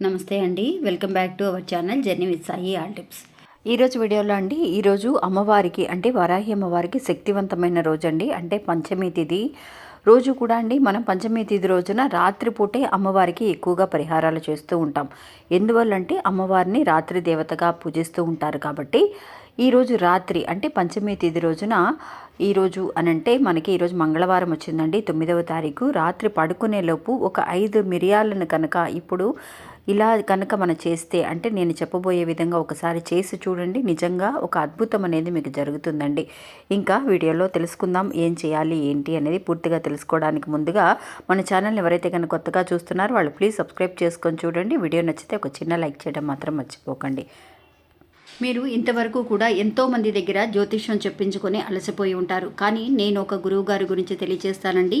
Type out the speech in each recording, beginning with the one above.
నమస్తే అండి. Welcome back to our channel journey with Sai all tips. ఈరోజు వీడియోలో అండి ఈరోజు అమ్మవారికి అంటే వరాహి అమ్మవారికి శక్తివంతమైన రోజు అండి అంటే పంచమి తిథి రోజు కూడా అండి మనం పంచమి తిథి రోజున రాత్రిపూటే అమ్మవారికి ఎక్కువగా పరిహారాలు చేస్తూ ఉంటాం. ఎందువల్లంటే అమ్మవారిని రాత్రి దేవతగా పూజిస్తూ ఉంటారు కాబట్టి ఈరోజు రాత్రి అంటే పంచమి తిథి రోజున ఈరోజు అనంటే మనకి ఈరోజు మంగళవారం వచ్చిందండి తొమ్మిదవ తారీఖు. రాత్రి పడుకునేలోపు ఒక ఐదు మిరియాలను కనుక ఇప్పుడు ఇలా కనుక మనం చేస్తే అంటే నేను చెప్పబోయే విధంగా ఒకసారి చేసి చూడండి. నిజంగా ఒక అద్భుతం అనేది మీకు జరుగుతుందండి. ఇంకా వీడియోలో తెలుసుకుందాం ఏం చేయాలి ఏంటి అనేది పూర్తిగా తెలుసుకోవడానికి ముందుగా మన ఛానల్ని ఎవరైతే కనుక కొత్తగా చూస్తున్నారో వాళ్ళు ప్లీజ్ సబ్స్క్రైబ్ చేసుకొని చూడండి. వీడియో నచ్చితే ఒక చిన్న లైక్ చేయడం మాత్రం మర్చిపోకండి. మీరు ఇంతవరకు కూడా ఎంతో మంది దగ్గర జ్యోతిష్యం చెప్పించుకొని అలసిపోయి ఉంటారు. కానీ నేను ఒక గురువు గారి గురించి తెలియజేస్తానండి.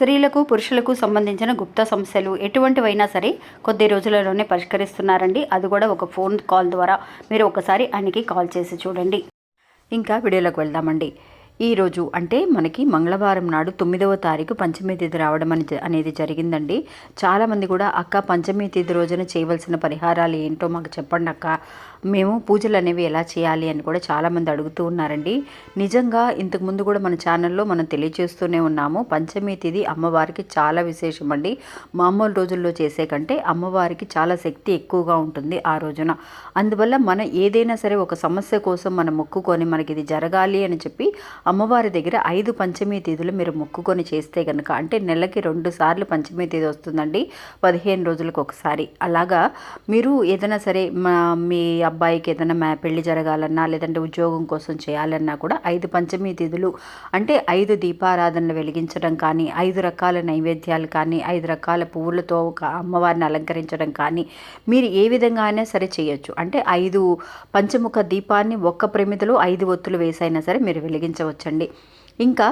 స్త్రీలకు పురుషులకు సంబంధించిన గుప్త సమస్యలు ఎటువంటివైనా సరే కొద్ది రోజులలోనే పరిష్కరిస్తున్నారండి. అది కూడా ఒక ఫోన్ కాల్ ద్వారా. మీరు ఒకసారి ఆయనకి కాల్ చేసి చూడండి. ఇంకా వీడియోలోకి వెళ్దామండి. ఈరోజు అంటే మనకి మంగళవారం నాడు తొమ్మిదవ తారీఖు పంచమి తిథి రావడం అని అనేది జరిగిందండి. చాలామంది కూడా అక్క పంచమి తిథి రోజున చేయవలసిన పరిహారాలు ఏంటో మాకు చెప్పండి అక్క మేము పూజలు అనేవి ఎలా చేయాలి అని కూడా చాలామంది అడుగుతూ ఉన్నారండి. నిజంగా ఇంతకుముందు కూడా మన ఛానల్లో మనం తెలియజేస్తూనే ఉన్నాము. పంచమి తిథి అమ్మవారికి చాలా విశేషం అండి మామూలు రోజుల్లో చేసే కంటే అమ్మవారికి చాలా శక్తి ఎక్కువగా ఉంటుంది ఆ రోజున. అందువల్ల మనం ఏదైనా సరే ఒక సమస్య కోసం మనం మొక్కుకొని మనకి ఇది జరగాలి అని చెప్పి అమ్మవారి దగ్గర ఐదు పంచమి తిథులు మీరు మొక్కుకొని చేస్తే కనుక అంటే నెలకి రెండు సార్లు పంచమి తేదీ వస్తుందండి. పదిహేను రోజులకు ఒకసారి. అలాగా మీరు ఏదైనా సరే మా మీ అబ్బాయికి ఏదైనా మా పెళ్ళి జరగాలన్నా లేదంటే ఉద్యోగం కోసం చేయాలన్నా కూడా ఐదు పంచమి తిథులు అంటే ఐదు దీపారాధనలు వెలిగించడం కానీ ఐదు రకాల నైవేద్యాలు కానీ ఐదు రకాల పువ్వులతో ఒక అమ్మవారిని అలంకరించడం కానీ మీరు ఏ విధంగా అయినా సరే చేయొచ్చు. అంటే ఐదు పంచముఖ దీపాన్ని ఒక్క ప్రమిదలో ఐదు ఒత్తులు వేసైనా సరే మీరు వెలిగించవచ్చండి. ఇంకా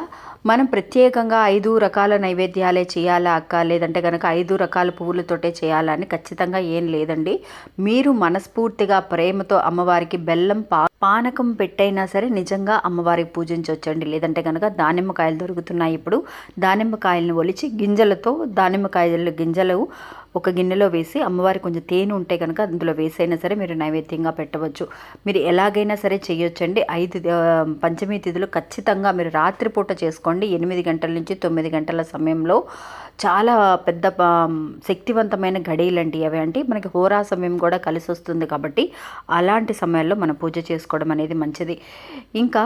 మనం ప్రత్యేకంగా ఐదు రకాల నైవేద్యాలే చేయాలా అక్క? లేదంటే కనుక ఐదు రకాల పువ్వులతోటే చేయాలా అని ఖచ్చితంగా ఏం లేదండి. మీరు మనస్ఫూర్తిగా ప్రేమతో అమ్మవారికి బెల్లం పా పానకం పెట్టైనా సరే నిజంగా అమ్మవారికి పూజించవచ్చండి లేదంటే కనుక దానిమ్మకాయలు దొరుకుతున్నాయి ఇప్పుడు. దానిమ్మకాయలను ఒలిచి గింజలతో దానిమ్మకాయలు గింజలు ఒక గిన్నెలో వేసి అమ్మవారికి కొంచెం తేనె ఉంటే కనుక అందులో వేసైనా సరే మీరు నైవేద్యంగా పెట్టవచ్చు. మీరు ఎలాగైనా సరే చేయొచ్చండి ఐదు పంచమి తిథులు ఖచ్చితంగా మీరు రాత్రిపూట చేసుకోండి. ఎనిమిది గంటల నుంచి తొమ్మిది గంటల సమయంలో చాలా పెద్ద శక్తివంతమైన శక్తివంతమైన గడియలండి అవి. అంటే మనకి హోరా సమయం కూడా కలిసి వస్తుంది కాబట్టి అలాంటి సమయాల్లో మనం పూజ చేసుకోవడం అనేది మంచిది. ఇంకా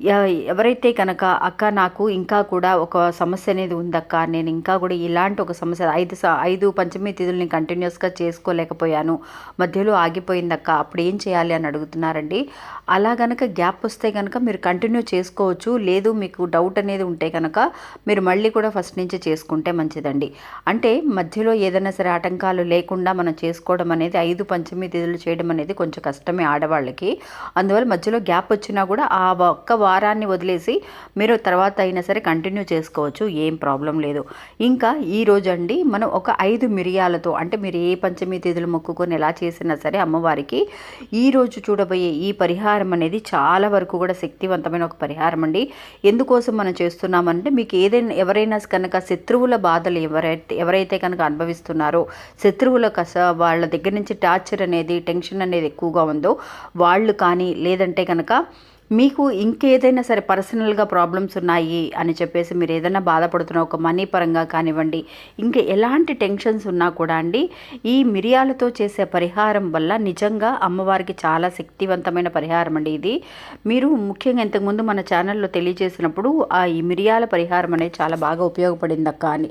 ఎవరైతే కనుక అక్క నాకు ఇంకా కూడా ఒక సమస్య అనేది ఉందక్క నేను ఇంకా కూడా ఇలాంటి ఒక సమస్య ఐదు స- ఐదు పంచమి తిథుల్ని కంటిన్యూస్గా చేసుకోలేకపోయాను మధ్యలో ఆగిపోయిందక్క అప్పుడు ఏం చేయాలి అని అడుగుతున్నారండి. అలా కనుక గ్యాప్ వస్తే కనుక మీరు కంటిన్యూ చేసుకోవచ్చు లేదు మీకు డౌట్ అనేది ఉంటే కనుక మీరు మళ్ళీ కూడా ఫస్ట్ నుంచి చేసుకుంటే మంచిదండి. అంటే మధ్యలో ఏదైనా సరే ఆటంకాలు లేకుండా మనం చేసుకోవడం అనేది ఐదు పంచమి తిథులు చేయడం అనేది కొంచెం కష్టమే ఆడవాళ్ళకి. అందువల్ల మధ్యలో గ్యాప్ వచ్చినా కూడా ఆ ఒక్క వారాన్ని వదిలేసి మీరు తర్వాత అయినా సరే కంటిన్యూ చేసుకోవచ్చు ఏం ప్రాబ్లం లేదు. ఇంకా ఈ రోజు అండి మనం ఒక ఐదు మిరియాలతో అంటే మీరు ఏ పంచమి తిథులు మొక్కుకొని ఎలా చేసినా సరే అమ్మవారికి ఈ రోజు చూడబోయే ఈ పరిహారం అనేది చాలా వరకు కూడా శక్తివంతమైన ఒక పరిహారం అండి. ఎందుకోసం మనం చేస్తున్నామంటే మీకు ఏదైనా ఎవరైనా కనుక శత్రువుల బాధలు ఎవరైతే ఎవరైతే కనుక అనుభవిస్తున్నారో శత్రువుల కస వాళ్ళ దగ్గర నుంచి టార్చర్ అనేది టెన్షన్ అనేది ఎక్కువగా ఉందో వాళ్ళు కానీ లేదంటే కనుక మీకు ఇంకేదైనా సరే పర్సనల్గా ప్రాబ్లమ్స్ ఉన్నాయి అని చెప్పేసి మీరు ఏదైనా బాధపడుతున్న ఒక మనీ పరంగా కానివ్వండి ఇంకా ఎలాంటి టెన్షన్స్ ఉన్నా కూడా అండి ఈ మిరియాలతో చేసే పరిహారం వల్ల నిజంగా అమ్మవారికి చాలా శక్తివంతమైన పరిహారం అండి ఇది. మీరు ముఖ్యంగా ఇంతకుముందు మన ఛానల్లో తెలియజేసినప్పుడు ఆ ఈ మిరియాల పరిహారం అనేది చాలా బాగా ఉపయోగపడింది అక్క అని.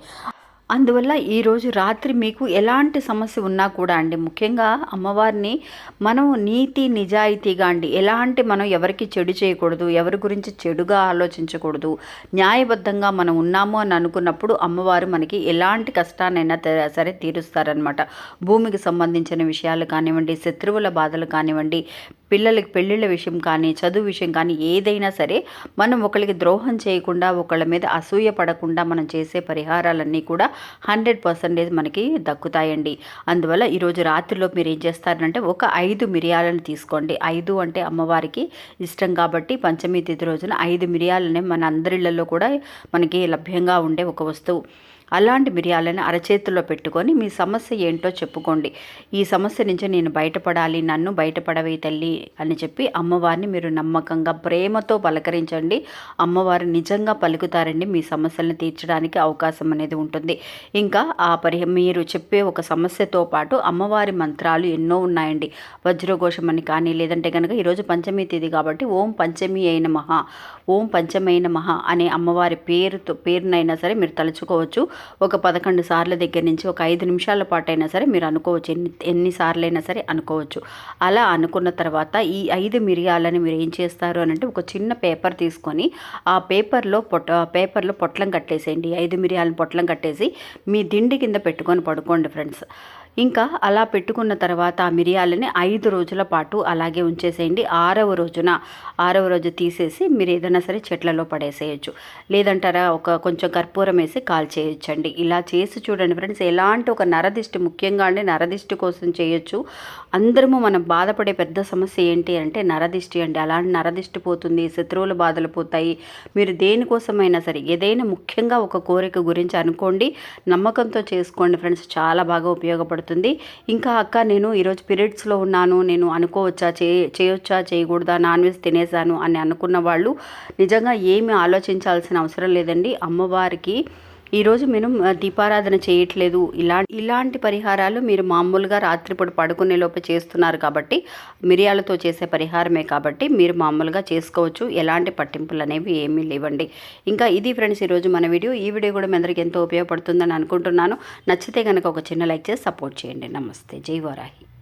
అందువల్ల ఈరోజు రాత్రి మీకు ఎలాంటి సమస్య ఉన్నా కూడా అండి ముఖ్యంగా అమ్మవారిని మనం నీతి నిజాయితీగా అండి ఎలాంటి మనం ఎవరికి చెడు చేయకూడదు ఎవరి గురించి చెడుగా ఆలోచించకూడదు న్యాయబద్ధంగా మనం ఉన్నాము అని అనుకున్నప్పుడు అమ్మవారు మనకి ఎలాంటి కష్టాన్నైనా సరే తీరుస్తారనమాట భూమికి సంబంధించిన విషయాలు కానివ్వండి శత్రువుల బాధలు కానివ్వండి పిల్లలకి పెళ్ళిళ్ళ విషయం కానీ చదువు విషయం కానీ ఏదైనా సరే మనం ఒకరికి ద్రోహం చేయకుండా ఒకళ్ళ మీద అసూయ పడకుండా మనం చేసే పరిహారాలన్నీ కూడా హండ్రెడ్ పర్సెంటేజ్ మనకి దక్కుతాయండి. అందువల్ల ఈరోజు రాత్రిలో మీరు ఏం చేస్తారంటే ఒక ఐదు మిరియాలను తీసుకోండి. ఐదు అంటే అమ్మవారికి ఇష్టం కాబట్టి పంచమి తిథి రోజున ఐదు మిరియాలనే మన అందరిళ్ళలో కూడా మనకి లభ్యంగా ఉండే ఒక వస్తువు. అలాంటి మిరియాలను అరచేతిలో పెట్టుకొని మీ సమస్య ఏంటో చెప్పుకోండి. ఈ సమస్య నుంచి నేను బయటపడాలి నన్ను బయటపడవే తల్లి అని చెప్పి అమ్మవారిని మీరు నమ్మకంగా ప్రేమతో పలకరించండి. అమ్మవారు నిజంగా పలుకుతారండి. మీ సమస్యలను తీర్చడానికి అవకాశం అనేది ఉంటుంది. ఇంకా ఆ పరి మీరు చెప్పే ఒక సమస్యతో పాటు అమ్మవారి మంత్రాలు ఎన్నో ఉన్నాయండి. వజ్రఘోషం అని కానీ లేదంటే కనుక ఈరోజు పంచమి తేదీ కాబట్టి ఓం పంచమి అయిన మహా ఓం పంచమైన మహా అనే అమ్మవారి పేరుతో పేరునైనా సరే మీరు తలుచుకోవచ్చు. ఒక పదకొండు సార్ల దగ్గర నుంచి ఒక ఐదు నిమిషాల పాటు అయినా సరే మీరు అనుకోవచ్చు. ఎన్ని ఎన్నిసార్లు అయినా సరే అనుకోవచ్చు. అలా అనుకున్న తర్వాత ఈ ఐదు మిరియాలని మీరు ఏం చేస్తారు అని అంటే ఒక చిన్న పేపర్ తీసుకొని ఆ పేపర్లో పొట్ట పేపర్లో పొట్లం కట్టేసేయండి. ఐదు మిరియాలను పొట్లం కట్టేసి మీ దిండి కింద పెట్టుకొని పడుకోండి ఫ్రెండ్స్. ఇంకా అలా పెట్టుకున్న తర్వాత ఆ మిరియాలని ఐదు రోజుల పాటు అలాగే ఉంచేసేయండి. ఆరవ రోజున ఆరవ రోజు తీసేసి మీరు ఏదైనా సరే చెట్లలో పడేసేయచ్చు. లేదంటారా ఒక కొంచెం కర్పూరం వేసి కాల్ చేయొచ్చండి. ఇలా చేసి చూడండి ఫ్రెండ్స్ ఎలాంటి ఒక నరదిష్టి ముఖ్యంగా అండి నరదిష్టి కోసం చేయొచ్చు. అందరము మనం బాధపడే పెద్ద సమస్య ఏంటి అంటే నరదిష్టి అండి. అలాంటి నరదిష్టి పోతుంది శత్రువుల బాధలు పోతాయి. మీరు దేనికోసమైనా సరే ఏదైనా ముఖ్యంగా ఒక కోరిక గురించి అనుకోండి నమ్మకంతో చేసుకోండి ఫ్రెండ్స్. చాలా బాగా ఉపయోగపడుతుంది. ఇంకా అక్క నేను ఈరోజు పీరియడ్స్లో ఉన్నాను. నేను అనుకోవచ్చా? చే చేయొచ్చా? చేయకూడదా? నాన్ వెజ్ తినేసాను అని అనుకున్న వాళ్ళు నిజంగా ఏమి ఆలోచించాల్సిన అవసరం లేదండి. అమ్మవారికి ఈరోజు మేము దీపారాధన చేయట్లేదు. ఇలా ఇలాంటి పరిహారాలు మీరు మామూలుగా రాత్రిపూట పడుకునే లోపు చేస్తున్నారు కాబట్టి మిరియాలతో చేసే పరిహారమే కాబట్టి మీరు మామూలుగా చేసుకోవచ్చు. ఎలాంటి పట్టింపులు అనేవి ఏమీ లేవండి. ఇంకా ఇది ఫ్రెండ్స్ ఈరోజు మన వీడియో. ఈ వీడియో కూడా మీ అందరికీ ఎంతో ఉపయోగపడుతుందని అనుకుంటున్నాను. నచ్చితే కనుక ఒక చిన్న లైక్ చేసి సపోర్ట్ చేయండి. నమస్తే. జై వారాహి.